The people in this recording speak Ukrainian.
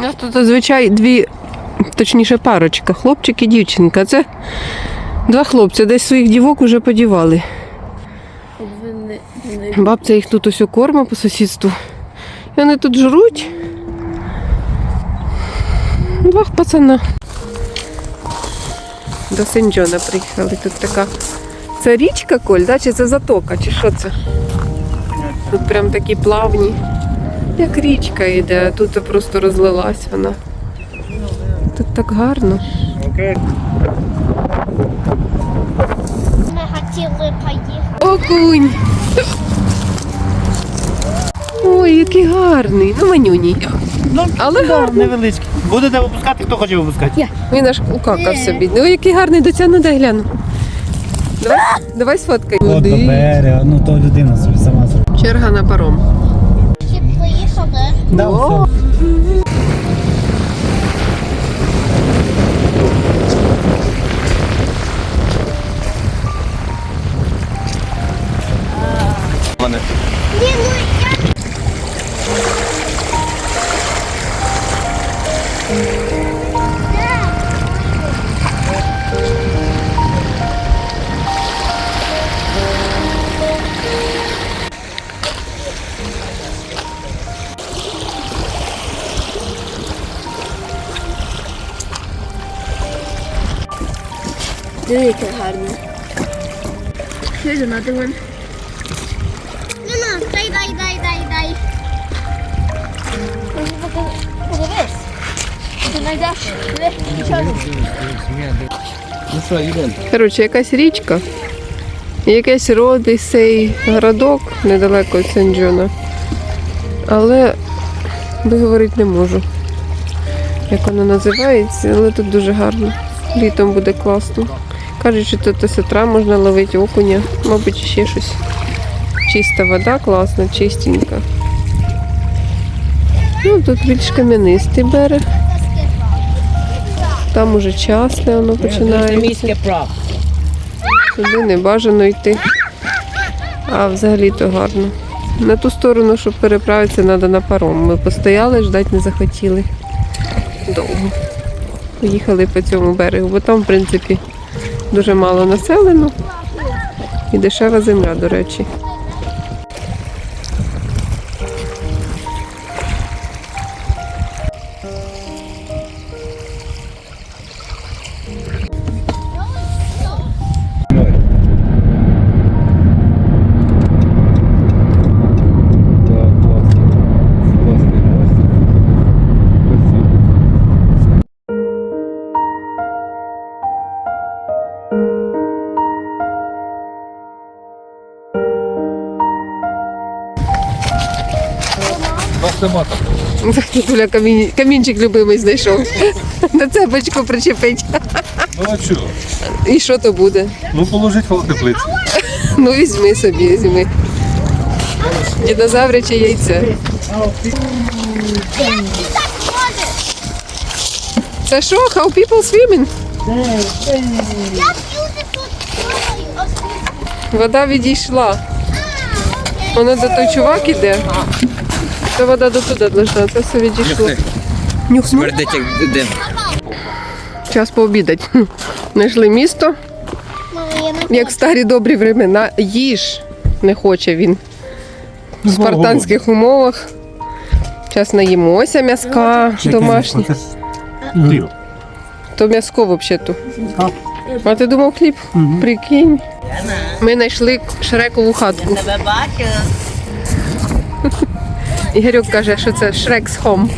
У нас тут зазвичай дві, точніше, парочка, хлопчик і дівчинка. Це два хлопці, десь своїх дівок уже подівали. Бабця їх тут ось корма по сусідству. І вони тут жруть. Два пацана. До Сенджона приїхали. Тут така. Це річка, Коль, да? чи це затока, чи що це? Тут прям такі плавні. Як річка йде, а тут просто розлилась вона. Тут так гарно. Окей. Ми хотіли поїхати. Окунь. Ой, який гарний. Ну, манюній. Ну, Але да, гарний. невеличкий. Будете випускати, хто хоче випускати? Він аж укакав собі. Ну, який гарний до цього дай гляну. Давай, давай сфоткай. От до берега, ну то людина собі сама зробить. Черга на паром. Чи поїхали? Да, О. все. Ні, ну Дивіться гарно. Here's another one. Ну, ну, дай, дай, дай, дай, дай. Подивись. Ти знайдеш. Нічого. Коротше, якась річка. і Якийсь родий сей городок недалеко від Сен-Джона. Але виговорити не можу. Як воно називається, але тут дуже гарно. Літом буде класно. Кажуть, що тут з утра можна ловити окуня, мабуть, ще щось. Чиста вода, класна, чистенька. Ну, тут більш кам'янистий берег. Там уже частне воно починається. Туди не бажано йти. А взагалі то гарно. На ту сторону, щоб переправитися, треба на паром. Ми постояли, ждати не захотіли. Довго. Поїхали по цьому берегу, бо там, в принципі, дуже мало населено і дешева земля, до речі. Туля камінь, камінчик любимий знайшов. На цепочку причепить. Ну а що? І що то буде? Ну положить коло теплиці. Ну візьми собі, візьми. Динозавряче яйце. Це що? How people swimming? Вода відійшла. Воно до той чувак іде. Та вода до туди должна, це все відійшло. Нюхну. Смердить як дим. Час пообідати. Знайшли місто, я як в старі добрі времена. Їж не хоче він. В спартанських умовах. Зараз наїмося м'язка домашнє. Хліб. То м'язко взагалі-то. А ти думав хліб? Прикинь. Ми знайшли шрекову хатку. Тебе бачу. Ігорьок каже, що це Шрекс home.